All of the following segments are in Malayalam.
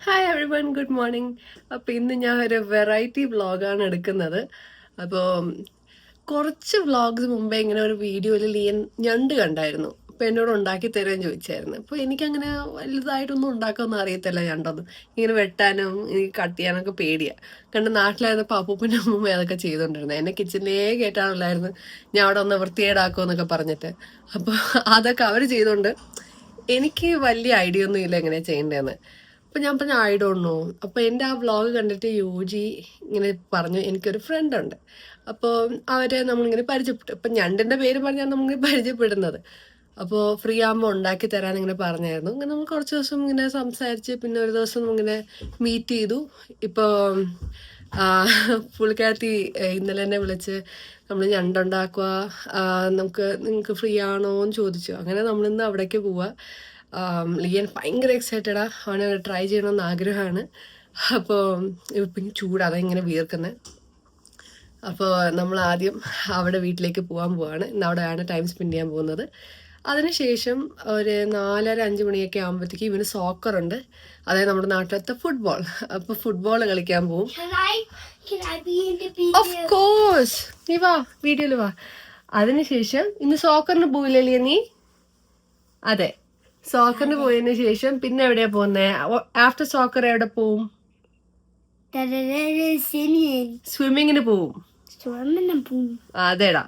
Hi everyone good morning അപ്പോൾ ഇന്ന് ഞാൻ ഒരു വെറൈറ്റി വ്ളോഗാണ് എടുക്കുന്നത്. അപ്പോൾ കുറച്ച് വ്ളോഗ്സ് മുമ്പേ ഇങ്ങനെ ഒരു വീഡിയോയിൽ ലിയൻ ഞണ്ട് കണ്ടായിരുന്നു. അപ്പോൾ എന്നോട് ഉണ്ടാക്കി തരാൻ ചോദിച്ചായിരുന്നു. അപ്പോൾ എനിക്കങ്ങനെ വലുതായിട്ടൊന്നും ഉണ്ടാക്കാമെന്ന് അറിയത്തില്ല ഞണ്ടൊന്നും. ഇങ്ങനെ വെട്ടാനും എനിക്ക് കട്ട് ചെയ്യാനൊക്കെ പേടിയാണ് കണ്ട് നാട്ടിലായിരുന്നപ്പോൾ അപ്പൂപ്പന്റെ അമ്മൂമ്മ അതൊക്കെ ചെയ്തുകൊണ്ടിരുന്നത് എന്നെ കിച്ചണിലേ കേട്ടാണല്ലായിരുന്നു ഞാൻ അവിടെ ഒന്ന് വൃത്തികേടാക്കുമെന്നൊക്കെ പറഞ്ഞിട്ട്. അപ്പോൾ അതൊക്കെ അവർ ചെയ്തുകൊണ്ട് എനിക്ക് വലിയ ഐഡിയ ഒന്നും ഇല്ല എങ്ങനെയാണ് ചെയ്യേണ്ടതെന്ന് അപ്പൊ ഞാൻ പറഞ്ഞു ഐ ഡോണ്ട് നോ അപ്പൊ എന്റെ ആ വ്ളോഗ് കണ്ടിട്ട് യോജി ഇങ്ങനെ പറഞ്ഞു എനിക്കൊരു ഫ്രണ്ട് ഉണ്ട്. അപ്പോൾ അവരെ നമ്മളിങ്ങനെ പരിചയപ്പെട്ടു. അപ്പം ഞണ്ടിന്റെ പേര് പറഞ്ഞാൽ നമ്മളിങ്ങനെ പരിചയപ്പെടുന്നത്. അപ്പോൾ ഫ്രീ ആകുമ്പോൾ ഉണ്ടാക്കി തരാൻ ഇങ്ങനെ പറഞ്ഞായിരുന്നു. ഇങ്ങനെ നമ്മൾ കുറച്ച് ദിവസം ഇങ്ങനെ സംസാരിച്ച് പിന്നെ ഒരു ദിവസം ഇങ്ങനെ മീറ്റ് ചെയ്തു. ഇപ്പോൾ പുള്ളിക്കാരത്തി ഇന്നലെ എന്നെ വിളിച്ച് നമ്മൾ ഞണ്ടുണ്ടാക്കുക നമുക്ക് നിങ്ങൾക്ക് ഫ്രീ ആണോ എന്ന് ചോദിച്ചു. അങ്ങനെ നമ്മളിന്ന് അവിടേക്ക് പോവാ. ആം, ലിയൻ ഭയങ്കര എക്സൈറ്റഡാ അവന് ട്രൈ ചെയ്യണമെന്ന് ആഗ്രഹമാണ്. അപ്പോൾ ഇപ്പം ചൂട് ഇങ്ങനെ വീർക്കുന്നത് അപ്പോൾ നമ്മൾ ആദ്യം അവിടെ വീട്ടിലേക്ക് പോകാൻ പോവാണ്. ഇന്ന് അവിടെയാണ് ടൈം സ്പെൻഡ് ചെയ്യാൻ പോകുന്നത്. അതിനുശേഷം ഒരു നാലര അഞ്ച് മണിയൊക്കെ ആകുമ്പോഴത്തേക്ക് ഇവന് സോക്കറുണ്ട് അതായത് നമ്മുടെ നാട്ടിലത്തെ ഫുട്ബോൾ അപ്പോൾ ഫുട്ബോൾ കളിക്കാൻ പോകും ഓഫ് കോഴ്സ് നീ വാ വീഡിയോയിൽ വാ. അതിനുശേഷം ഇന്ന് സോക്കറിന് പോയില്ലല്ലേ നീ? അതെ. സോക്കറിന് പോയതിനു ശേഷം പിന്നെ എവിടെയാ പോകുന്നേ ആഫ്റ്റർ സോക്കർ എവിടെ പോവും. സ്വിമ്മിങ്ങിന് പോവും. അതെടാ.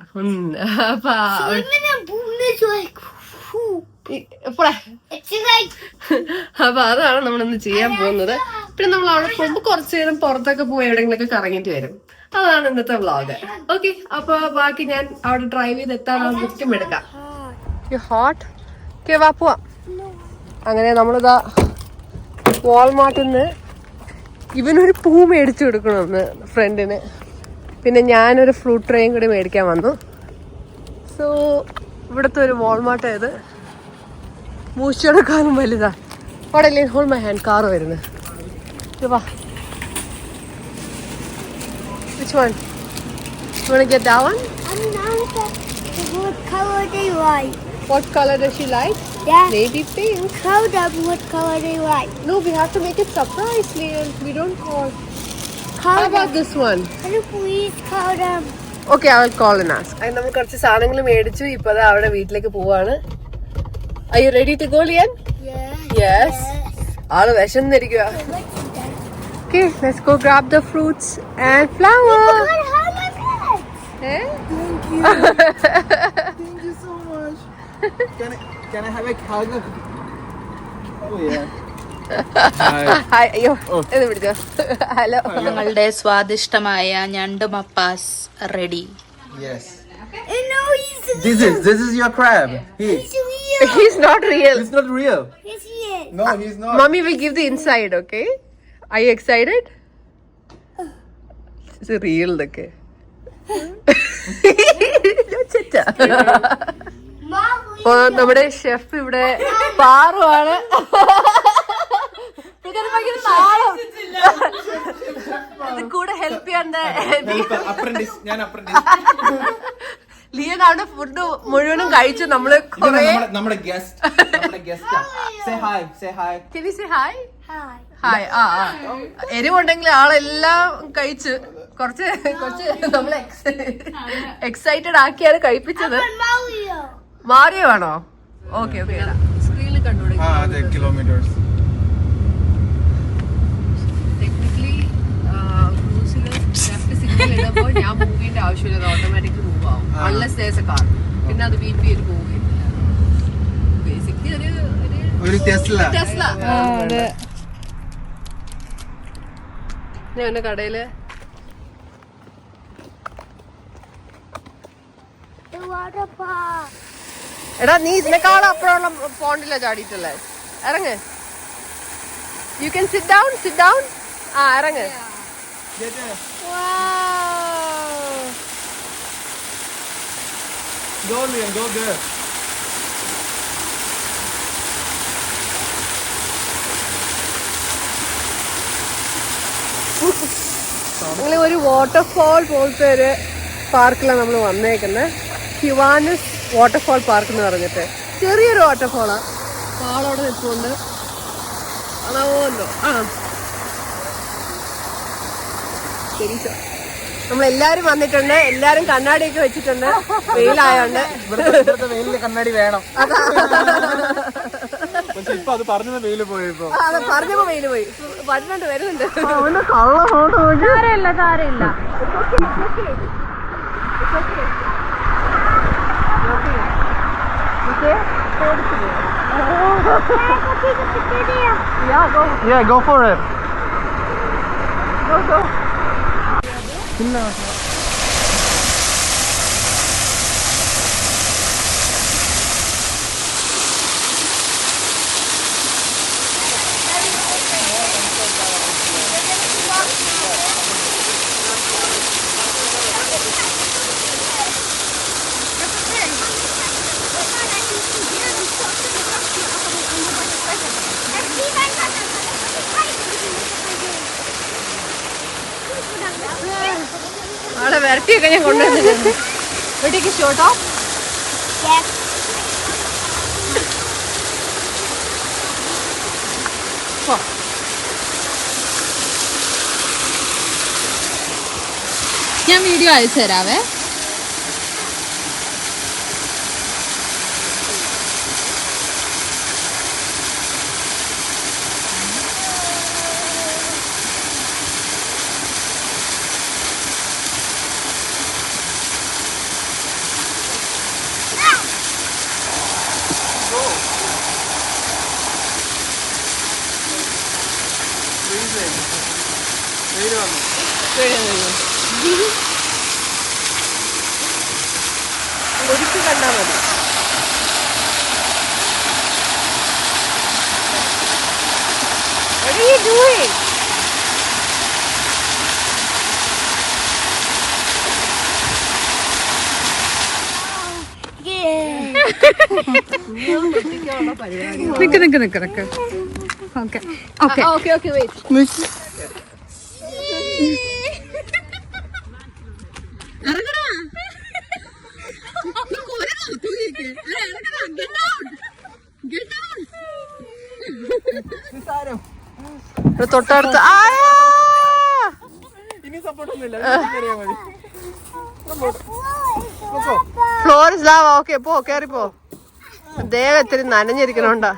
അപ്പൊ അതാണ് നമ്മളിന്ന് ചെയ്യാൻ പോകുന്നത്. പിന്നെ നമ്മൾ അവിടെ പോകുമ്പോൾ കുറച്ചു നേരം പുറത്തൊക്കെ പോയി എവിടെങ്കിലൊക്കെ കറങ്ങിട്ട് വരും. അതാണ് ഇന്നത്തെ വ്ളോഗ്. ഓക്കെ അപ്പൊ ബാക്കി ഞാൻ അവിടെ ഡ്രൈവ് ചെയ്ത് എത്താനാകുമ്പോഴേക്കും എടുക്കാം. ഹോട്ട് ഓക്കെ വാ പോവാം. അങ്ങനെ നമ്മളിതാ വാൾമാർട്ടിൽ നിന്ന് ഇവനൊരു പൂ മേടിച്ചു കൊടുക്കണമെന്ന് ഫ്രണ്ടിന് പിന്നെ ഞാനൊരു ഫ്രൂട്ട് ട്രെയും കൂടി മേടിക്കാൻ വന്നു. സോ ഇവിടുത്തെ ഒരു വാൾമാർട്ട് ഇത് മൂച്ചെടുക്കാനും വലുതാ. അവിടെ ഹോൾ മൈ ഹാൻഡ് കാർ വരുന്നത് വാ. You get the one I'm now the. What color like? What color does she like Yeah. Maybe pink. Tell them what color they like. No, we have to make it surprise, Liam. We don't call. How Call about them. this one? Can you please call them? Okay I will call and ask നമ്മൾ കുറച്ച് സാധനങ്ങൾ മേടിച്ചു ഇപ്പൊ ദാ അവിടെ വീട്ടിലേക്ക് പോവാണ് I you ready to go ലിയൻ Yeah. Yes ആള് വിശന്നിരിക്കുക okay let's go grab the fruits and flower God, how am I good? Thank you so much. Can I, can I have a hug? Oh yeah. Hi അയ്യോ ഇത് പിടിച്ചോ ഹലോ ഞങ്ങളുടെ സ്വാദിഷ്ടമായ ഞണ്ട് mappas ready Yes. Will give the This is this is your crab. He. he's real. Real He's not real. He's he is. No, he's not. Mommy will give the inside, okay? Are you excited? It's real, okay? അപ്പൊ നമ്മുടെ ഷെഫ് ഇവിടെ പാറുവാണ്. കൂടെ ഹെൽപ്പ് ചെയ്യാണ്ട്. ലിയൻ അവിടെ ഫുഡ് മുഴുവനും കഴിച്ചു നമ്മൾ നമ്മുടെ. ഹായ് ആ. ആ എരിവുണ്ടെങ്കിൽ ആളെല്ലാം കഴിച്ച് കുറച്ച് കുറച്ച് നമ്മൾ എക്സൈറ്റഡ് ആക്കിയാണ് കഴിപ്പിച്ചത്. Mario. മാറിയോ ആണോ ഓക്കെ ഓക്കെ സ്ക്രീനിൽ kilometers. ടെക്നിക്കലി ക്രൂസിൽ ലെഫ്റ്റ് സിഗ്നൽ ഇടുമ്പോൾ ഞാൻ മൂവ് ചെയ്യേണ്ട ആവശ്യമില്ല ഓട്ടോമാറ്റിക് മൂവ് ആവും. ആ. അൺലെസ് ദേഴ്സ് എ കാർ പിന്നെ അത് ബീറ്റ് ചെയ്ത് പോവുകയില്ല ബേസിക്കലി ഒരു ഒരു ഒരു ടെസ്ല ടെസ്ല ഞാൻ എന്റെ കടയിൽ The water park. എടാ നീ ഇതിനേക്കാളും അപ്പുറമുള്ള പോണ്ടില്ല ചാടിയിട്ടുള്ളത് ഇറങ്ങ്. You can sit down sit down ആ ഇറങ്ങ്. Go Liam, go there. അങ്ങനെ ഒരു വാട്ടർഫാൾ പോലത്തെ ഒരു പാർക്കിലാണ് നമ്മൾ വന്നേക്കുന്നത് ഹിവാനസ് വാട്ടർഫാൾ പാർക്ക് എന്ന് പറഞ്ഞിട്ട്. ചെറിയൊരു വാട്ടർഫാളാണ് പാളോടെ നിൽപ്പുണ്ട്. അതാവുമല്ലോ. ആ. ശരി സർ നമ്മളെല്ലാരും വന്നിട്ടുണ്ട്. എല്ലാരും കണ്ണാടിയൊക്കെ വെച്ചിട്ടുണ്ട്. വെയിലായോണ്ട്. കണ്ണാടി വേണം. ഇപ്പൊ അത് പറഞ്ഞ വെയിൽ പോയി അത് പറഞ്ഞപ്പോ വെയിൽ പോയി. വരുന്നുണ്ട് വരുന്നുണ്ട് yeah, go. Yeah, go for it. Go, go. വരട്ടിയൊക്കെ ഞാൻ കൊണ്ടുവന്നിട്ടുണ്ട്. ഷോട്ടോ ഞാൻ വീഡിയോ അയച്ചു തരാവേ വെയിൽ വന്നു ഒരിക്കൽ കണ്ടാ മതി What are you doing? നിക്ക് നിക്ക് നിക്ക് നിക്ക് okay okay Okay, okay, wait. ഇവിടെ തൊട്ടടുത്ത്. ഇനി സപ്പോർട്ട് ഒന്നുമില്ല. ഇസ്ലാം ഓക്കെ പോ. കേറിപ്പോ ദേഹം ഇത്തിരി നനഞ്ഞിരിക്കണോണ്ടാ.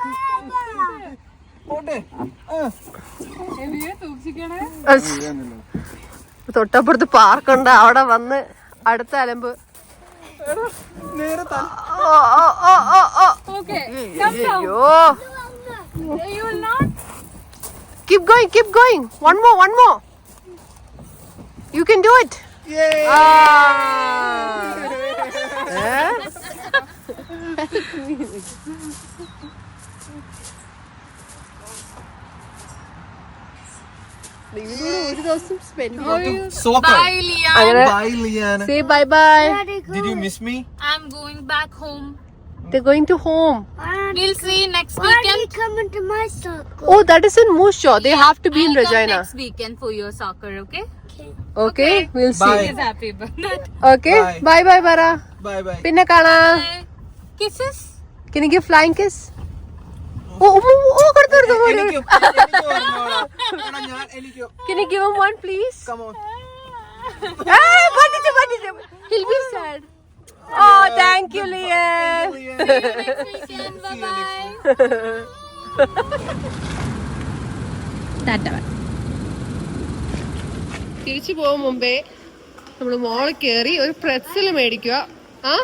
തൊട്ടപ്പുറത്ത് പാർക്കുണ്ട്. അവിടെ വന്ന് അടുത്ത അലമ്പ്. നേരെ തല ഓ ഓ ഓ ഓ ഓ അയ്യോ keep going keep going one more one more you can do it ഒരു ദിവസം സ്പെൻഡ് സോക്കർ അങ്ങനെ bye Liana say bye bye Did you miss me? I'm going back home. They're going to home. We'll see next Why are you weekend. coming to my circle? Oh, that is in Moose Jaw. They have to be in I'll come Regina. next weekend for your soccer, okay? Okay, we'll see. Bye. He's happy about that. Okay, Bye. bye bye പറ Bye bye. പിന്നെ കാണാം Bye. Kisses. Can you give flying kiss? ഓ ഓ, ഓ കൊടുത്തു കൊടുത്തു എനിക്ക് ഓ ഓ എടാ, ഞാൻ എനിക്ക് Can you give him one please? come on. പറ്റിച്ചു പറ്റിച്ചു. He'll be sad. Oh, thank you, Lian. Weekend. Bye bye. Tata തിരിച്ചു പോകും മുമ്പേ നമ്മൾ മോൾ കയറി ഒരു പ്രസ്സിൽ മേടിക്കുക ആ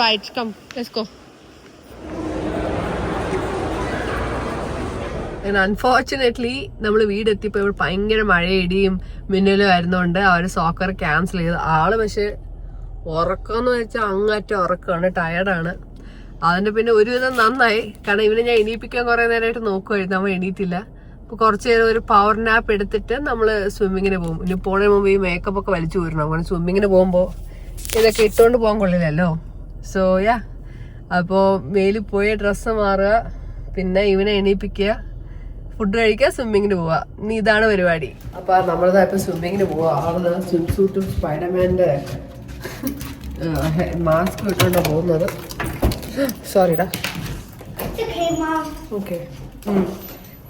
bite come let's go unfortunately നമ്മൾ വീടെത്തിയപ്പോൾ ഭയങ്കര മഴ ഇടിയും മിന്നലും ആ അവർ സോക്കർ ക്യാൻസൽ ചെയ്തു ആൾ പക്ഷെ ഉറക്കമെന്ന് വെച്ചാൽ അങ്ങറ്റം ഉറക്കമാണ് ടയർഡാണ് അതിന്റെ പിന്നെ ഒരുവിധം നന്നായി. കാരണം ഇവനെ ഞാൻ എണീപ്പിക്കാൻ കുറെ നേരമായിട്ട് നോക്കുമായിരുന്നു അവൻ എണീറ്റില്ല. അപ്പൊ കുറച്ചു നേരം ഒരു പവർ നാപ്പ് എടുത്തിട്ട് നമ്മൾ സ്വിമ്മിങ്ങിന് പോകും. ഇനി പോണതിന് മുമ്പ് ഈ മേക്കപ്പ് ഒക്കെ വലിച്ചു വരണം അങ്ങനെ സ്വിമ്മിങ്ങിന് പോകുമ്പോൾ ഇതൊക്കെ ഇട്ടുകൊണ്ട് പോകാൻ കൊള്ളില്ലല്ലോ. സോ യാ അപ്പോൾ മേലിൽ പോയി ഡ്രസ്സ് മാറുക പിന്നെ ഇവനെ എണീപ്പിക്കുക. ഫുഡ് കഴിക്കുക സ്വിമ്മിങ്ങിന് പോവാ. നീ ഇതാണ് പരിപാടി. അപ്പൊ നമ്മളിതാ ഇപ്പൊ സ്വിമ്മിങ്ങിന് പോവാ. ആൾ സ്വിം സൂട്ടും സ്പൈഡർമാന്റെ മാസ്ക് ഇട്ടുകൊണ്ടാണ് പോകുന്നത്. സോറിടാ. ഓക്കെ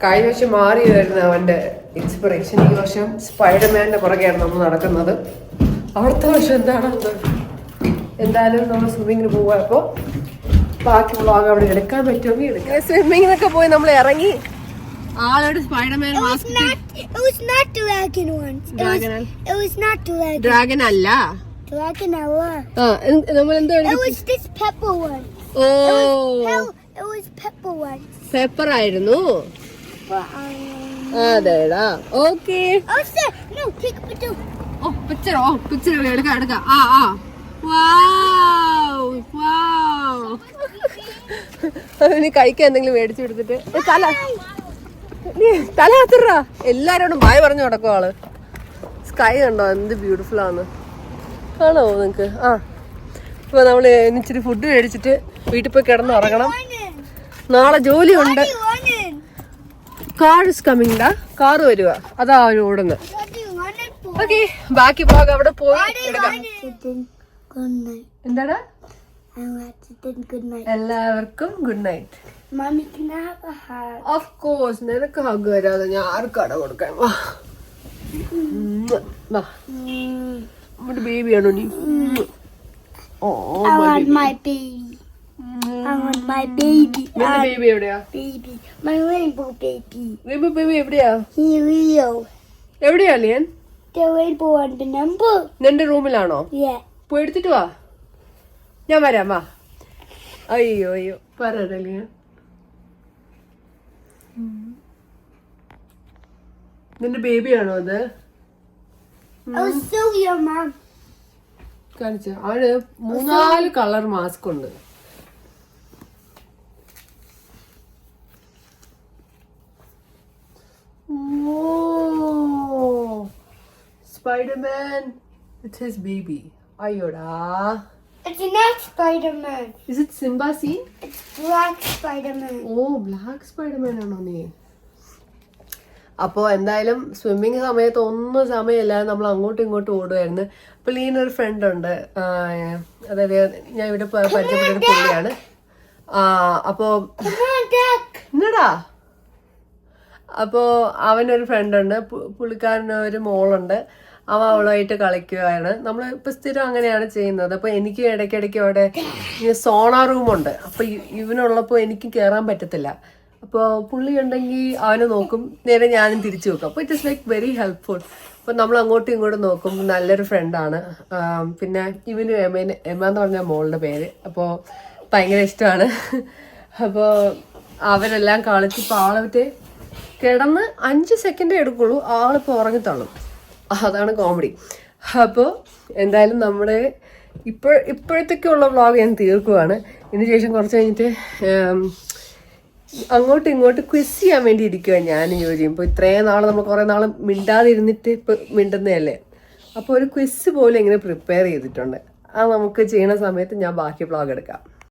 കഴിഞ്ഞ വർഷം മാറി വരുന്ന അവന്റെ ഇൻസ്പിറേഷൻ ഈ വർഷം. സ്പൈഡർമാന്റെ പുറകെയാണ് നമ്മൾ നടക്കുന്നത്. അവിടുത്തെ വർഷം എന്താണ്? എന്തായാലും നമ്മൾ സ്വിമ്മിങ്ങിന് പോവാ അപ്പോൾ ബാക്കി വ്ളോഗ് അവിടെ എടുക്കാൻ പറ്റുമെങ്കിൽ എടുക്കാം. സ്വിമ്മിങ്ങിനൊക്കെ പോയി നമ്മൾ ഇറങ്ങി. ആളോട് സ്പൈഡർമാൻ മാസ്ക് ഡ്രാഗൻ അല്ല നമ്മൾ പെപ്പർ ആയിരുന്നു? അതെടാ. ഓക്കെ oh, oh, അവന് കഴിക്കാൻ എന്തെങ്കിലും മേടിച്ചു കൊടുത്തിട്ട്. തല. നീ എല്ലാരോടും ഭയ പറഞ്ഞു നടക്കും ആൾ. സ്കൈ കണ്ടോ? എന്ത് ബ്യൂട്ടിഫുൾ ആണ്. കാണോ നിങ്ങക്ക്? ആ. ഇപ്പൊ നമ്മൾ ഇച്ചിരി ഫുഡ് മേടിച്ചിട്ട് വീട്ടിൽ പോയി കിടന്ന് ഉറങ്ങണം. നാളെ ജോലിയുണ്ട്? കാർ ഇസ് കമ്മിങ് ഡാ കാർ വരുക അതാ അവർ ഓടുന്നത്? ഓക്കെ ബാക്കി ഭാഗം അവിടെ പോയി. എന്താടാ? എല്ലാവർക്കും good night Mommy, can I have a hug? Of course നിനക്ക് ഹഗ് വരാതെ ഞാൻ ആർക്കട കൊടുക്കാൻ വാ വാ. നമ്മുടെ ബേബിയാണോ നീ? ഓ I want my baby. I want my baby. നിന്റെ My ബേബി എവിടെയാ? baby. My rainbow baby. Baby baby എവിടെയാ? Here we എവിടെയാ ലിയൻ The rainbow on the number. നിന്റെ റൂമിലാണോ? Yeah. പോയി എടുത്തിട്ട് വാ. ഞാൻ വരാം വാ. അയ്യോ അയ്യോ. പറയട്ടെ ലിയൻ നിന്റെ ബേബിയാണോ അത് I was still your mom. കാണിച്ച അവന് മൂന്നാൽ കളർ മാസ്ക് ഉണ്ട്. സ്പൈഡർമാൻ ഇറ്റ്സ് ഹിസ് ബേബി അയ്യോടാ. It's not Spider-Man. Is it Simba scene It's Black Spider-Man. Oh black Spiderman ആണോ നീ? അപ്പോൾ എന്തായാലും സ്വിമ്മിങ് സമയത്ത് ഒന്നും സമയമില്ലാതെ നമ്മൾ അങ്ങോട്ടും ഇങ്ങോട്ടും ഓടുമായിരുന്നു അപ്പോൾ ലീനൊരു ഫ്രണ്ട് ഉണ്ട്. അതായത് ഞാൻ ഇവിടെ പരിചയപ്പെട്ടൊരു പുള്ളിയാണ്. അപ്പോൾ എന്നടാ അപ്പോൾ അവനൊരു ഫ്രണ്ട് ഉണ്ട്. പു- പുള്ളിക്കാരന് ഒരു മോളുണ്ട്. അവൻ അവളുമായിട്ട് കളിക്കുകയാണ് നമ്മൾ ഇപ്പം സ്ഥിരം അങ്ങനെയാണ് ചെയ്യുന്നത്. അപ്പോൾ എനിക്ക് ഇടയ്ക്കിടയ്ക്ക് അവിടെ സോണാ റൂമുണ്ട് അപ്പോൾ ഇവനുള്ളപ്പോൾ എനിക്ക് കയറാൻ പറ്റത്തില്ല. അപ്പോൾ പുള്ളി ഉണ്ടെങ്കിൽ അവനെ നോക്കും. നേരെ ഞാനും തിരിച്ചു നോക്കും അപ്പോൾ it is like very helpful അപ്പോൾ നമ്മൾ അങ്ങോട്ടും ഇങ്ങോട്ടും നോക്കും. നല്ലൊരു ഫ്രണ്ടാണ് പിന്നെ ഇവന് എമേന് എമ എന്ന് പറഞ്ഞ മോളുടെ പേര്. അപ്പോൾ ഭയങ്കര ഇഷ്ടമാണ്. അപ്പോൾ അവരെല്ലാം കളിച്ച് ഇപ്പോൾ ആളെ മറ്റേ കിടന്ന് അഞ്ച് സെക്കൻഡേ എടുക്കുള്ളൂ. ആളിപ്പോൾ ഉറങ്ങിത്തള്ളും. അതാണ് കോമഡി അപ്പോൾ എന്തായാലും നമ്മുടെ ഇപ്പോൾ ഇപ്പോഴത്തേക്കുള്ള വ്ളോഗ് ഞാൻ തീർക്കുവാണ്. ഇതിന് ശേഷം കുറച്ച് കഴിഞ്ഞിട്ട് അങ്ങോട്ടും ഇങ്ങോട്ടും ക്വിസ് ചെയ്യാൻ വേണ്ടി ഇരിക്കുകയാണ് ഞാൻ യോജി ഇപ്പോൾ ഇത്രയും നാൾ നമ്മൾ കുറേ നാൾ മിണ്ടാതിരുന്നിട്ട് ഇപ്പോൾ മിണ്ടുന്നതല്ലേ? അപ്പോൾ ഒരു ക്വിസ് പോലെ ഇങ്ങനെ പ്രിപ്പയർ ചെയ്തിട്ടുണ്ട്. അത് നമുക്ക് ചെയ്യുന്ന സമയത്ത് ഞാൻ ബാക്കി വ്ളോഗ് എടുക്കാം.